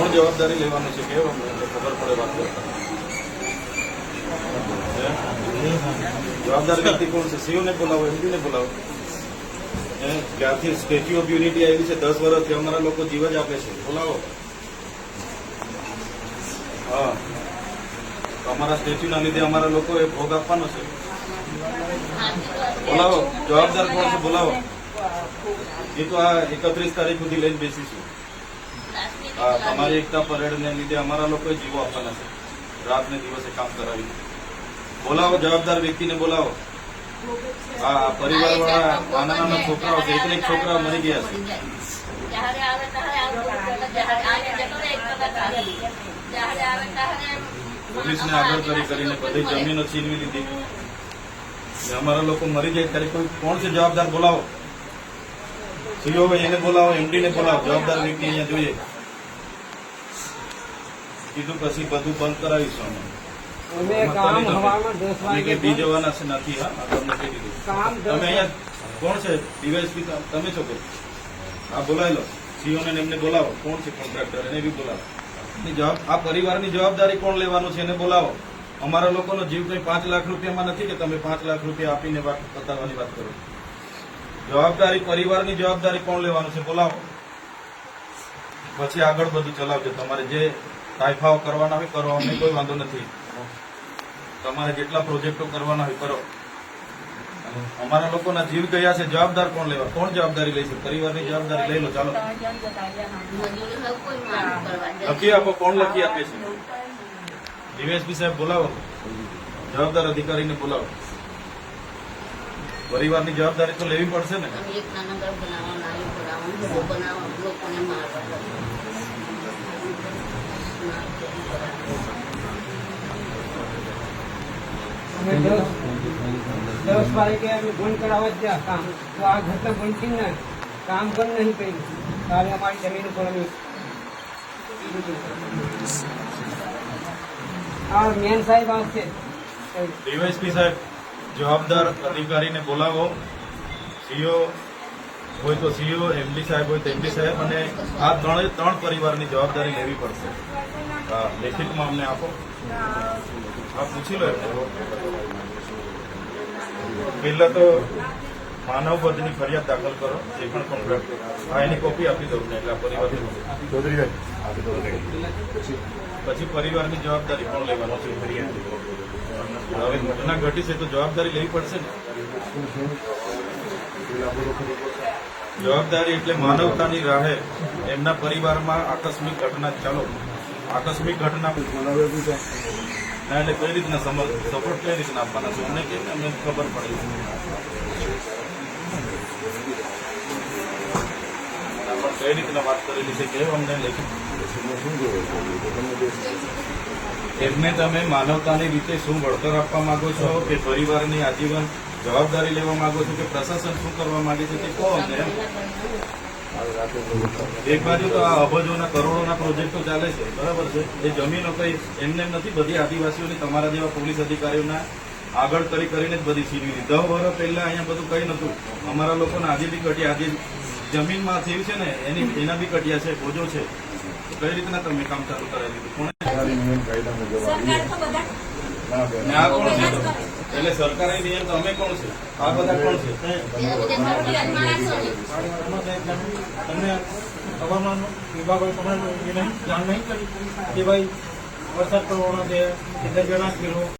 કોણ જવાબદારી લેવાનું છે કેવું ખબર પડે વાત જવાબદાર વ્યક્તિ કોણ છે? સીઓને બોલાવો એમપીને બોલાવો. હે? ક્યારથી સ્ટેચ્યુ ઓફ યુનિટી આવી છે. દસ વર્ષથી અમારા લોકો જીવ જ આપે છે. બોલાવો. હા. અમારા સ્ટેચ્યુના લીધે અમારા લોકોએ ભોગ આપવાનો છે. બોલાવો. જવાબદાર કોણ છે? બોલાવો. એ તો આ એકત્રીસ તારીખ સુધી લઈને બેસીશું. તમારી એકતા પરેડને લીધે અમારા લોકોએ જીવો આપવાના છે. રાત ને દિવસે કામ કરાવી બોલાવો જવાબદાર વ્યક્તિને બોલાવો. હા પરિવાર વાળા નાના નાના છોકરાઓ છે એક છોકરા મરી ગયા છે. પોલીસને આગળ કરી કરીને બધી જમીનો છીનવી લીધી. અમારા લોકો મરી જાય ત્યારે કોઈ કોણ છે જવાબદાર? બોલાવો. સીઓ એને બોલાવો એમડીને બોલાવો. જવાબદાર વ્યક્તિ અહીંયા જોઈએ. કીધું પછી બધું બંધ કરાવીશું અમે. અમે કામ હવામાં દસ વાગે બી જવાના છે નથી હા? તમને કહી દીધું. કામ તમે અહીંયા કોણ છે? ડીવાયસપી તમે છો કે? હા બોલાવી લો. સીઓ એમને બોલાવો. કોણ છે કોન્ટ્રાક્ટર એને બી બોલાવો. જવાબ આ પરિવારની જવાબદારી કોણ લેવાનું છે એને બોલાવો. અમારા લોકોનો જીવ કંઈ પાંચ લાખ રૂપિયામાં નથી કે તમે પાંચ લાખ રૂપિયા આપીને વાત બતાવવાની વાત કરો. જવાબદારી પરિવારની જવાબદારી કોણ લેવાનું છે? બોલાવો. પછી આગળ બધું ચલાવજો. તમારે જે તાઇફાઓ કરવાના હોય, કરો. અમને કોઈ વાંધો નથી. તમારે જેટલા પ્રોજેક્ટો કરવાના હોય, કરો. અમારા લોકોના જીવ ગયા છે, જવાબદાર કોણ લેવા? કોણ જવાબદારી લેશે પરિવારની જવાબદારી લઈ લો, ચાલો. લખી આપો, કોણ લખી આપે છે? દિવેશભી સાહેબ, બોલાવો. જવાબદાર અધિકારીને બોલાવો. પરિવારની જવાબદારી તો લેવી પડશે ને? અમે દસ દસ વાગે અમે બંધ કરાવવા જ ગયા કામ. તો આ ઘટના બનતી ને. કામ પણ નહીં કર્યું. તારે અમારી જમીન પર અમે આ મેન સાહેબ આવશે. ડીવાયસપી સાહેબ, જવાબદાર અધિકારીને બોલાવો. સીઓ હોય તો સીઓ એમડી સાહેબ હોય તો એમડી સાહેબ, અને આ ત્રણે ત્રણ પરિવારની જવાબદારી લેવી પડશે. લેખિતમાં અમને આપો. હા, પૂછી લો પહેલાં તો માનવ વધની ફરિયાદ દાખલ કરો, એ પણ કોન્ટ્રાક્ટ હા, એની કોપી આપી દઉં ને, એટલે પરિવારની. પછી પરિવારની જવાબદારી કોણ લેવાનો છે, ફરિયાદ. હવે ઘટના ઘટી છે તો જવાબદારી લેવી પડશે ને? જવાબદારી એટલે માનવતાની રાહે એમના પરિવારમાં આકસ્મિક ઘટના ચાલો. આકસ્મિક ઘટના ના એટલે કઈ રીતના સપોર્ટ કઈ રીતના આપવાના છે? અમને કેમ અમને ખબર પડી? કઈ રીતના વાત કરેલી છે? કે અમને લેખિત? એમને તમે માનવતાની રીતે શું વળતર આપવા માંગો છો કે પરિવારની આજીવન જવાબદારી લેવા માંગો છો કે પ્રશાસન શું કરવા માંગે છે તે કહો અમને. એક બાજુ તો આ અબજોના કરોડોના પ્રોજેક્ટો ચાલે છે બરાબર છે? એ જમીનો કઈ એમને નથી બધી આદિવાસીઓની તમારા જેવા પોલીસ અધિકારીઓના આગળ કરી કરીને જ બધી છીનવી લીધી દસ વર્ષ પહેલા અહીંયા બધું કઈ નતું અમારા લોકોને આજે બી કટ્યા આજે જમીનમાં થયું છે ને એની એના બી કટ્યા છે બોજો છે. કઈ રીતના તમે કામ ચાલુ કરાવી દીધું? કોને ના કોણ એટલે સરકારી નિયમ તો અમે કોણ છે? આ બધા કોણ છે? તમને હવામાન વિભાગો જાણ નહીં કરી? કે ભાઈ વરસાદ પડવાનો છે, એટલે જણા કિલો